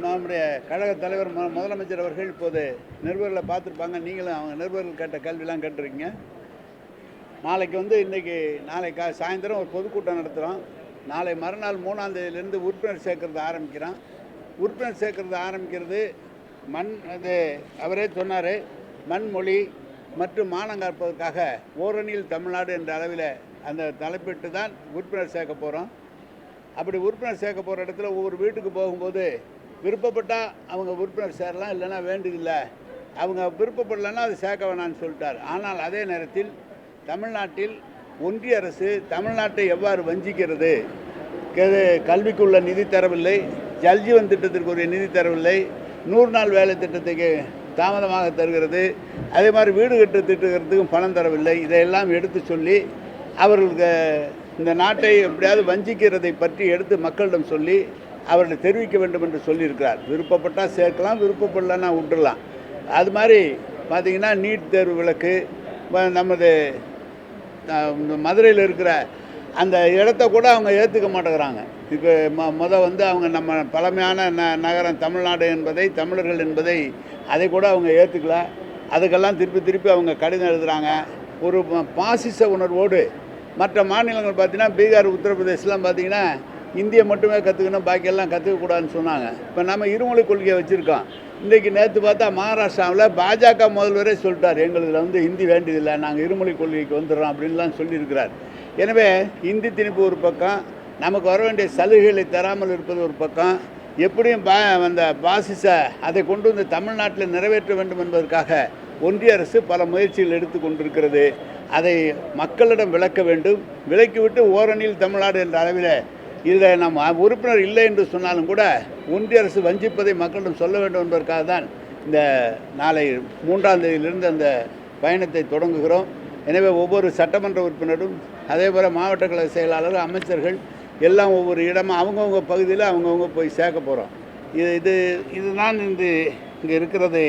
நம்முடைய கழக தலைவர் மு- முதலமைச்சர் அவர்கள் இப்போது நிருபர்களை பார்த்துருப்பாங்க. நீங்களும் அவங்க நிருபர்கள் கேட்ட கல்வியெலாம் கேட்டிருக்கீங்க. நாளைக்கு வந்து இன்றைக்கி நாளை கா சாயந்தரம் ஒரு பொதுக்கூட்டம் நடத்துகிறோம் நாளை மறுநாள் மூணாம் தேதியிலேருந்து உறுப்பினர் சேர்க்கறது ஆரம்பிக்கிறோம். உறுப்பினர் சேர்க்கறது ஆரம்பிக்கிறது. மண் அது அவரே சொன்னார். மண்மொழி மற்றும் மானம் காப்பதற்காக ஓரணியில் தமிழ்நாடு என்ற அளவில் அந்த தலைப்பிட்டு தான் உறுப்பினர் சேர்க்க போகிறோம் அப்படி உறுப்பினர் சேர்க்க போகிற இடத்துல ஒவ்வொரு வீட்டுக்கு போகும்போது விருப்பப்பட்டால் அவங்க உறுப்பினர் சேரலாம் இல்லைன்னா வேண்டியதில்லை அவங்க விருப்பப்படலைன்னா அது சேர்க்க வேணாம்னு சொல்லிட்டார். ஆனால் அதே நேரத்தில் தமிழ்நாட்டில் ஒன்றிய அரசு தமிழ்நாட்டை எவ்வாறு வஞ்சிக்கிறது? கே- கல்விக்குள்ள நிதி தரவில்லை ஜல்ஜீவன் திட்டத்திற்குரிய நிதி தரவில்லை நூறு நாள் வேலை திட்டத்துக்கு தாமதமாக தருகிறது அதே மாதிரி வீடு கட்டு திட்டுகிறதுக்கும் பணம் தரவில்லை. இதையெல்லாம் எடுத்து சொல்லி அவர்களுக்கு இந்த நாட்டை எப்படியாவது வஞ்சிக்கிறதை பற்றி எடுத்து மக்களிடம் சொல்லி அவர்கள் தெரிவிக்க வேண்டும் என்று சொல்லியிருக்கிறார். விருப்பப்பட்டால் சேர்க்கலாம் விருப்பப்படலன்னா விட்டுடலாம். அது மாதிரி பார்த்திங்கன்னா நீட் தேர்வு விளக்கு நமது மதுரையில் இருக்கிற அந்த இடத்த கூட அவங்க ஏற்றுக்க மாட்டேங்கிறாங்க. இப்போ ம முத வந்து அவங்க நம்ம பழமையான ந நகரம் தமிழ்நாடு என்பதை தமிழர்கள் என்பதை அதை கூட அவங்க ஏற்றுக்கல அதுக்கெல்லாம் திருப்பி திருப்பி அவங்க கடிதம் எழுதுகிறாங்க ஒரு பாசிச உணர்வோடு மற்ற மாநிலங்கள் பார்த்தீங்கன்னா பீகார் உத்தரப்பிரதேசலாம் பார்த்தீங்கன்னா இந்தியை மட்டுமே கற்றுக்கணும் பாக்கியெல்லாம் கற்றுக்கக்கூடாதுன்னு சொன்னாங்க. இப்போ நம்ம இருமொழி கொள்கையை வச்சுருக்கோம். இன்றைக்கி நேற்று பார்த்தா மகாராஷ்டிராவில் பாஜக முதல்வரே சொல்லிட்டார் எங்களுதில் வந்து ஹிந்தி வேண்டியதில்லை நாங்கள் இருமொழி கொள்கைக்கு வந்துடுறோம் அப்படின்லாம் சொல்லியிருக்கிறார். எனவே ஹிந்தி திணிப்பு ஒரு பக்கம் நமக்கு வர வேண்டிய சலுகைகளை தராமல் இருப்பது ஒரு பக்கம். எப்படியும் பா அந்த பாசிச அதை கொண்டு வந்து தமிழ்நாட்டில் நிறைவேற்ற வேண்டும் என்பதற்காக ஒன்றிய அரசு பல முயற்சிகள் எடுத்து கொண்டிருக்கிறது. அதை மக்களிடம் விளக்க வேண்டும். விலக்கிவிட்டு ஓரணியில் தமிழ்நாடு என்ற அளவில் இதில் நம்ம உறுப்பினர் இல்லை என்று சொன்னாலும் கூட ஒன்றிய அரசு வஞ்சிப்பதை மக்களிடம் சொல்ல வேண்டும் என்பதற்காக தான் இந்த நாளை மூன்றாம் தேதியிலிருந்து அந்த பயணத்தை தொடங்குகிறோம். எனவே ஒவ்வொரு சட்டமன்ற உறுப்பினரும் அதே போல் மாவட்ட கழக செயலாளர் அமைச்சர்கள் எல்லாம் ஒவ்வொரு இடமும் அவங்கவுங்க பகுதியில் அவங்கவுங்க போய் சேர்க்க போகிறோம் இது இது இதுதான் இந்த இங்கே இருக்கிறது.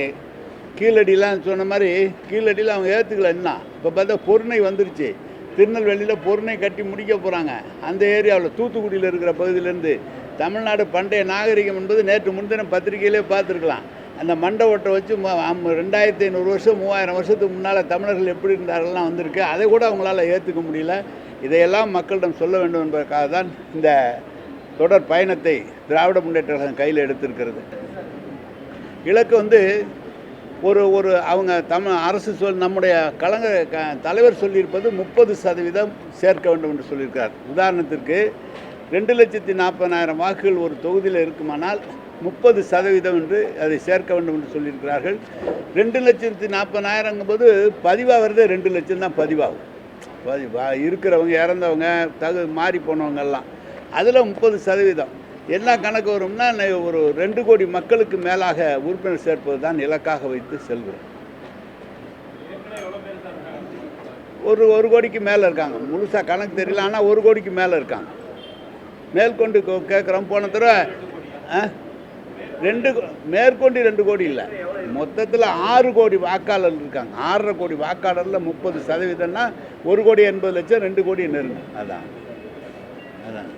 கீழடியெலாம் சொன்ன மாதிரி கீழடியில் அவங்க ஏற்றுக்கல என்ன? இப்போ பார்த்தா பொருணை வந்துருச்சு. திருநெல்வேலியில் பொருணை கட்டி முடிக்க போகிறாங்க அந்த ஏரியாவில் தூத்துக்குடியில் இருக்கிற பகுதியிலேருந்து தமிழ்நாடு பண்டைய நாகரிகம் என்பது நேற்று முன்தினம் பத்திரிகையிலே பார்த்துருக்கலாம். அந்த மண்டை வச்சு ம- ரெண்டாயிரத்தி ஐநூறு வருஷம் மூவாயிரம் வருஷத்துக்கு முன்னால் தமிழர்கள் எப்படி இருந்தார்கள்லாம் வந்திருக்கு. அதை கூட அவங்களால ஏற்றுக்க முடியல. இதையெல்லாம் மக்களிடம் சொல்ல வேண்டும் என்பதற்காக தான் இந்த தொடர் பயணத்தை திராவிட முன்னேற்ற கழகம் கையில் எடுத்திருக்கிறது. இலக்கு வந்து ஒரு ஒரு அவங்க தமிழ் அரசு சொல் நம்முடைய கலைஞர் க தலைவர் சொல்லியிருப்பது முப்பது சதவீதம் சேர்க்க வேண்டும் என்று சொல்லியிருக்கார் உதாரணத்திற்கு ரெண்டு லட்சத்தி நாற்பதாயிரம் வாக்குகள் ஒரு தொகுதியில் இருக்குமானால் முப்பது சதவீதம் என்று அதை சேர்க்க வேண்டும் என்று சொல்லியிருக்கிறார்கள். ரெண்டு லட்சத்தி நாற்பதாயிரங்கும்போது பதிவாகிறதே ரெண்டு லட்சம் தான் பதிவாகும். பதிவா இருக்கிறவங்க இறந்தவங்க தகு மாறி போனவங்கெல்லாம் அதில் முப்பது சதவீதம். என்ன கணக்கு வரும்னா ஒரு ரெண்டு கோடி மக்களுக்கு மேலாக உறுப்பினர் சேர்ப்பது தான் இலக்காக வைத்து செல்கிறோம். ஒரு ஒரு கோடிக்கு மேலே இருக்காங்க. முழுசாக கணக்கு தெரியல ஆனால் ஒரு கோடிக்கு மேலே இருக்காங்க. மேற்கொண்டு கேட்குறோம் போன தடவை ஆ? ரெண்டு கோ- மேற்கொண்டு ரெண்டு கோடி இல்லை. மொத்தத்தில் ஆறு கோடி வாக்காளர் இருக்காங்க. ஆறரை கோடி வாக்காளரில் முப்பது சதவீதம்னா ஒரு கோடி எண்பது லட்சம் ரெண்டு கோடி நெருங்கும் அதான். அதான்.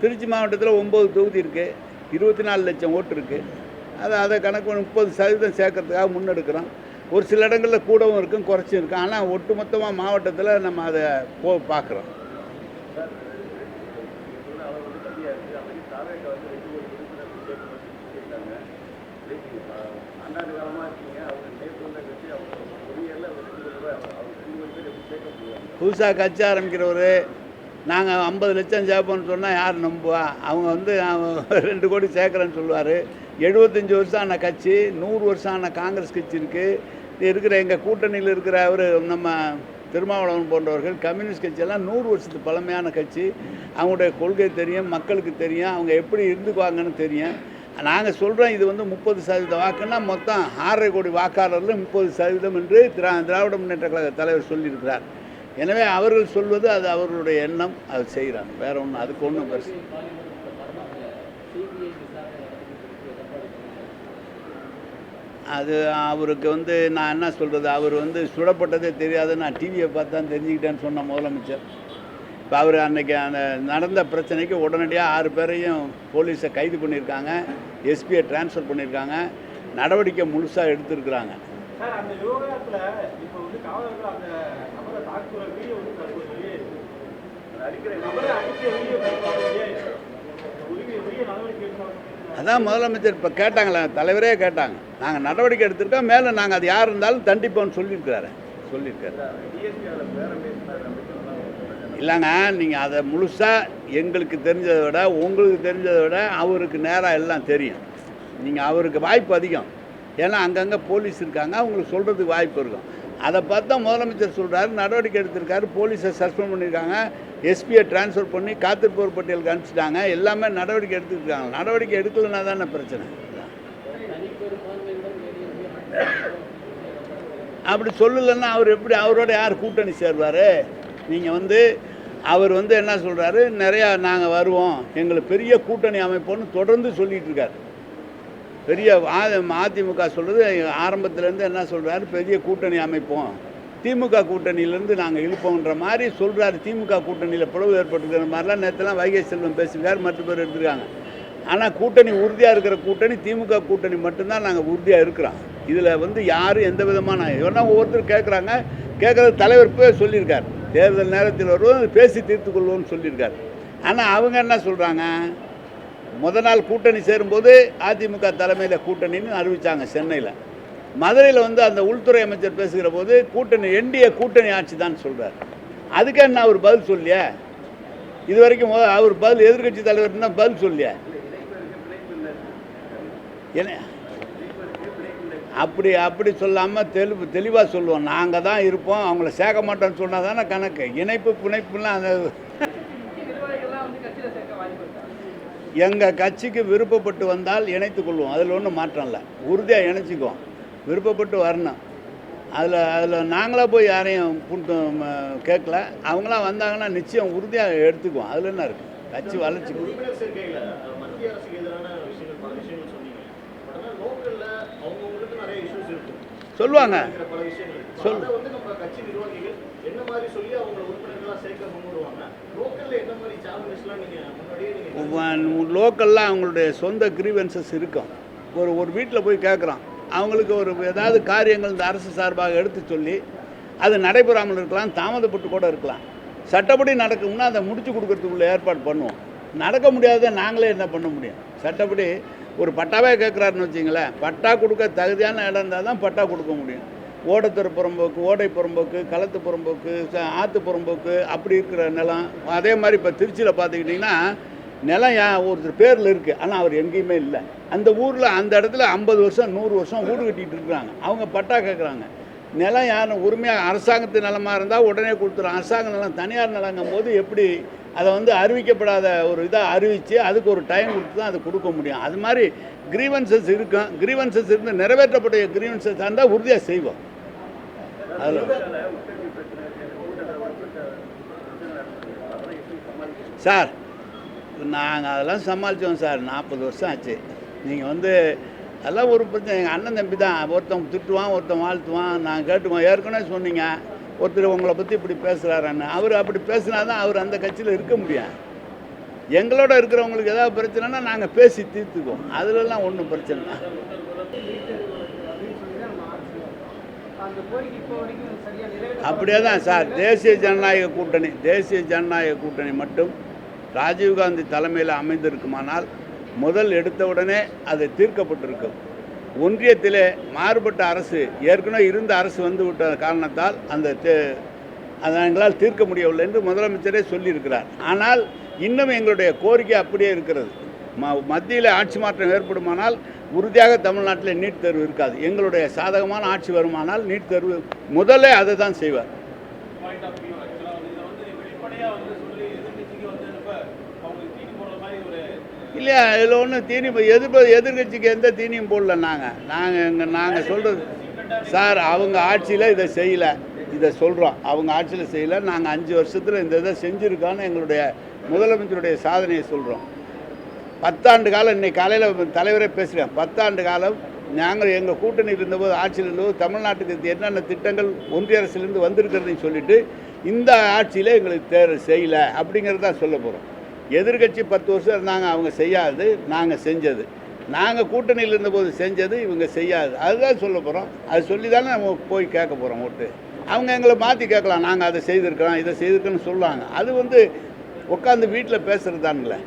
திருச்சி மாவட்டத்தில் ஒம்பது தொகுதி இருக்குது இருபத்தி நாலு லட்சம் ஓட்டு இருக்குது அதை அதை கணக்கு முப்பது சதவீதம் சேர்க்கறதுக்காக முன்னெடுக்கிறோம். ஒரு சில இடங்களில் கூடவும் இருக்கும் குறைச்சும் இருக்கும். ஆனால் ஒட்டுமொத்தமாக மாவட்டத்தில் நம்ம அதை போ பார்க்குறோம் புதுசாக கட்சி ஆரம்பிக்கிறவர் நாங்கள் ஐம்பது லட்சம் சேர்ப்போம்னு சொன்னால் யார் நம்புவா? அவங்க வந்து அவன் ரெண்டு கோடி சேர்க்குறேன்னு சொல்லுவார். எழுபத்தஞ்சி வருஷம் ஆன கட்சி நூறு வருஷம் ஆன காங்கிரஸ் கட்சி இருக்குது இருக்கிற எங்கள் கூட்டணியில் இருக்கிற அவர் நம்ம திருமாவளவன் போன்றவர்கள் கம்யூனிஸ்ட் கட்சியெல்லாம் நூறு வருஷத்து பழமையான கட்சி. அவங்களுடைய கொள்கை தெரியும் மக்களுக்கு தெரியும் அவங்க எப்படி இருந்துக்குவாங்கன்னு தெரியும். நாங்கள் சொல்கிறோம் இது வந்து முப்பது சதவீத வாக்குன்னா மொத்தம் ஆறரை கோடி வாக்காளர்கள் முப்பது சதவீதம் என்று திரா திராவிட முன்னேற்ற கழக தலைவர் சொல்லியிருக்கிறார். எனவே அவர்கள் சொல்வது அது அவர்களுடைய எண்ணம் அது செய்கிறாங்க. வேற ஒன்றும் அதுக்கு ஒன்றும் பெருசு அது அவருக்கு வந்து நான் என்ன சொல்கிறது அவர் வந்து சுடப்பட்டதே தெரியாது. நான் டிவியை பார்த்து தான் தெரிஞ்சுக்கிட்டேன்னு சொன்ன முதலமைச்சர். இப்போ அவர் அன்னைக்கு அந்த நடந்த பிரச்சனைக்கு உடனடியாக ஆறு பேரையும் போலீஸை கைது பண்ணியிருக்காங்க. எஸ்பியை ட்ரான்ஸ்ஃபர் பண்ணியிருக்காங்க. நடவடிக்கை முழுசாக எடுத்திருக்கிறாங்க. அதான் முதலமைச்சர் இப்போ கேட்டாங்களே தலைவரே கேட்டாங்க. நாங்கள் நடவடிக்கை எடுத்திருக்கோம் மேலே நாங்கள் அது யார் இருந்தாலும் தண்டிப்போம்னு சொல்லியிருக்கிறாரு. சொல்லியிருக்காரு. இல்லைங்க நீங்கள் அதை முழுசாக எங்களுக்கு தெரிஞ்சதை விட உங்களுக்கு தெரிஞ்சதை விட அவருக்கு நேராக எல்லாம் தெரியும். நீங்கள் அவருக்கு வாய்ப்பு அதிகம். ஏன்னா அங்கங்கே போலீஸ் இருக்காங்க அவங்களுக்கு சொல்கிறதுக்கு வாய்ப்பு இருக்கும். அதை பார்த்தா முதலமைச்சர் சொல்கிறாரு நடவடிக்கை எடுத்திருக்காரு போலீஸை சஸ்பெண்ட் பண்ணியிருக்காங்க எஸ்பியை ட்ரான்ஸ்ஃபர் பண்ணி காத்திருப்போர் பட்டியலுக்கு அனுப்பிச்சிட்டாங்க எல்லாமே நடவடிக்கை எடுத்துருக்காங்க. நடவடிக்கை எடுக்கலைன்னா தானே பிரச்சனை. அப்படி சொல்லலைன்னா அவர் எப்படி அவரோட யார் கூட்டணி சேர்வார்? நீங்கள் வந்து அவர் வந்து என்ன சொல்கிறாரு நிறையா நாங்கள் வருவோம் எங்களுக்கு பெரிய கூட்டணி அமைப்போன்னு தொடர்ந்து சொல்லிகிட்டு இருக்காரு. பெரிய அதிமுக சொல்கிறது ஆரம்பத்துலேருந்து என்ன சொல்கிறாரு பெரிய கூட்டணி அமைப்போம். திமுக கூட்டணியிலேருந்து நாங்கள் இழுப்போன்ற மாதிரி சொல்கிறாரு திமுக கூட்டணியில் பிளவு ஏற்பட்டுருக்கிற மாதிரிலாம் நேற்றுலாம் வைகை செல்வம் பேசியிருக்காரு மற்ற பேர் எடுத்துருக்காங்க. ஆனால் கூட்டணி உறுதியாக இருக்கிற கூட்டணி திமுக கூட்டணி மட்டும்தான் நாங்கள் உறுதியாக இருக்கிறோம். இதில் வந்து யாரும் எந்த விதமான ஏன்னா ஒவ்வொருத்தரும் கேட்குறாங்க கேட்குறது தலைவர் போய் சொல்லியிருக்கார். தேர்தல் நேரத்தில் வருவோம் பேசி தீர்த்து கொள்வோம்னு சொல்லியிருக்காரு. ஆனால் அவங்க என்ன சொல்கிறாங்க முத நாள் கூட்டணி சேரும்போது அதிமுக தலைமையில் கூட்டணின்னு அறிவித்தாங்க சென்னையில். மதுரையில் வந்து அந்த உள்துறை அமைச்சர் பேசுகிற போது கூட்டணி என்டிஏ கூட்டணி ஆட்சி தான் சொல்கிறார் அதுக்கு என்ன அவர் பதில் சொல்லிய இது வரைக்கும் அவர் பதில் எதிர்க்கட்சி தான் பதில் சொல்லிய என்ன? அப்படி அப்படி சொல்லாமல் தெளிவு தெளிவாக சொல்லுவோம். நாங்கள் தான் இருப்போம். அவங்கள சேர்க்க மாட்டோம்னு சொன்னால் தானே கணக்கு. இணைப்பு பிணைப்புலாம் அந்த நிர்வாகிகள்லாம் வந்து கட்சியில சேர்க்க வாய்ப்பு இருக்கா எங்கள் கட்சிக்கு விருப்பப்பட்டு வந்தால் இணைத்துக் கொள்வோம். அதில் ஒன்றும் மாற்றம் இல்லை. உறுதியாக இணைச்சிக்குவோம். விருப்பப்பட்டு வரணும். அதில் அதில் நாங்களாக போய் யாரையும் கேட்கல. அவங்களாம் வந்தாங்கன்னா நிச்சயம் உறுதியாக எடுத்துக்குவோம். அதில் என்ன இருக்குது கட்சி வளர்ச்சிக்கு சொல்லுவாங்க. சொல். என்ன மாதிரி சொல்லி அவங்க உறுப்பினர்களாக சேர்க்க லோக்கலில் அவங்களுடைய சொந்த கிரீவன்சஸ் இருக்கும். ஒரு ஒரு வீட்டில் போய் கேட்குறோம் அவங்களுக்கு ஒரு ஏதாவது காரியங்கள் இந்த அரசு சார்பாக எடுத்து சொல்லி அது நடைபெறாமல் இருக்கலாம் தாமதப்பட்டு கூட இருக்கலாம். சட்டப்படி நடக்கும்னா அதை முடிச்சு கொடுக்கறதுக்குள்ள ஏற்பாடு பண்ணுவோம். நடக்க முடியாத நாங்களே என்ன பண்ண முடியும்? சட்டப்படி ஒரு பட்டாவே கேட்குறாருன்னு வச்சிங்களேன். பட்டா கொடுக்க தகுதியான இடம் இருந்தால் தான் பட்டா கொடுக்க முடியும். ஓடத்துறை புறம்போக்கு ஓடை புறம்போக்கு களத்து புறம்போக்கு ஆற்று புறம்போக்கு அப்படி இருக்கிற நிலம். அதே மாதிரி இப்போ திருச்சியில் பார்த்துக்கிட்டிங்கன்னா நிலம் யா ஒருத்தர் பேரில் இருக்குது ஆனால் அவர் எங்கேயுமே இல்லை. அந்த ஊரில் அந்த இடத்துல ஐம்பது வருஷம் நூறு வருஷம் வீடு கட்டிகிட்டு இருக்கிறாங்க. அவங்க பட்டா கேட்குறாங்க நிலம் யாரும் உரிமையாக அரசாங்கத்து நிலமாக இருந்தால் உடனே கொடுத்துரும். அரசாங்க நிலம் தனியார் நிலங்கும் போது எப்படி அதை வந்து அறிவிக்கப்படாத ஒரு இதாக அறிவித்து அதுக்கு ஒரு டைம் கொடுத்து தான் அதை கொடுக்க முடியும். அது மாதிரி கிரீவன்சஸ் இருக்கும். கிரீவன்சஸ் இருந்து நிறைவேற்றப்பட்ட கிரீவன்சஸ் இருந்தால் உறுதியாக செய்வோம். சார் நாங்கள் அதெல்லாம் சமாளித்தோம் சார். நாற்பது வருஷம் ஆச்சு. நீங்கள் வந்து அதெல்லாம் ஒரு பிரச்சனை. எங்கள் அண்ணன் தம்பி தான். ஒருத்தன் திட்டுவான் ஒருத்தன் வாழ்த்துவான். நான் கேட்டுவோம் ஏற்கனவே சொன்னீங்க. ஒருத்தர் உங்களை பற்றி இப்படி பேசுகிறாருன்னு அவர் அப்படி பேசினா தான் அவர் அந்த கட்சியில் இருக்க முடியும். எங்களோட இருக்கிறவங்களுக்கு ஏதாவது பிரச்சனைனா நாங்கள் பேசி தீர்த்துக்குவோம். அதுலலாம் ஒன்றும் பிரச்சனை இல்லை அந்த கோரிக்கை இப்போ வரைக்கும் சரியா நிறைவேற்ற அப்படியே தான் சார். தேசிய ஜனநாயக கூட்டணி தேசிய ஜனநாயக கூட்டணி மட்டும் ராஜீவ்காந்தி தலைமையில் அமைந்திருக்குமானால் முதல் எடுத்தவுடனே அது தீர்க்கப்பட்டிருக்கும். ஒன்றியத்திலே மாறுபட்ட அரசு ஏற்கனவே இருந்த அரசு வந்து விட்ட காரணத்தால் அந்த தே- அதை எங்களால் தீர்க்க முடியவில்லை என்று முதலமைச்சரே சொல்லியிருக்கிறார். ஆனால் இன்னும் எங்களுடைய கோரிக்கை அப்படியே இருக்கிறது. ம மத்தியில் ஆட்சி மாற்றம் ஏற்படுமானால் உறுதியாக தமிழ்நாட்டில் நீட் தேர்வு இருக்காது. எங்களுடைய சாதகமான ஆட்சி வருமானால் நீட் தேர்வு முதல்ல அதை தான் செய்வார் இல்லையா இதில் ஒன்றும் தீனி எதிர்ப்பு எதிர்கட்சிக்கு எந்த தீனியும் போடல நாங்கள் நாங்கள் எங்கள் நாங்கள் சொல்கிறது சார் அவங்க ஆட்சியில் இதை செய்யலை. இதை சொல்கிறோம் அவங்க ஆட்சியில் செய்யலை. நாங்கள் அஞ்சு வருஷத்தில் இந்த இதை செஞ்சுருக்கோன்னு எங்களுடைய முதலமைச்சருடைய சாதனையை சொல்கிறோம் பத்தாண்டு காலம் இன்னைக்கு காலையில் தலைவரே பேசுகிறேன் பத்தாண்டு காலம் நாங்கள் எங்கள் கூட்டணியில் இருந்தபோது ஆட்சியில் இருந்தபோது தமிழ்நாட்டுக்கு என்னென்ன திட்டங்கள் ஒன்றிய அரசிலிருந்து வந்திருக்கிறதுன்னு சொல்லிட்டு இந்த ஆட்சியில் எங்களுக்கு தேர் செய்யலை அப்படிங்கிறத சொல்ல போகிறோம் எதிர்க்கட்சி பத்து வருஷம் இருந்தாங்க அவங்க செய்யாது நாங்கள் செஞ்சது. நாங்கள் கூட்டணியில் இருந்தபோது செஞ்சது இவங்க செய்யாது. அதுதான் சொல்ல போகிறோம் அது சொல்லி தானே நம்ம போய் கேட்க போகிறோம் ஓட்டு. அவங்க எங்களை மாற்றி கேட்கலாம். நாங்கள் அதை செய்திருக்கிறோம் இதை செய்திருக்கோன்னு சொல்லுவாங்க. அது வந்து உட்காந்து வீட்டில் பேசுகிறது தானுங்களே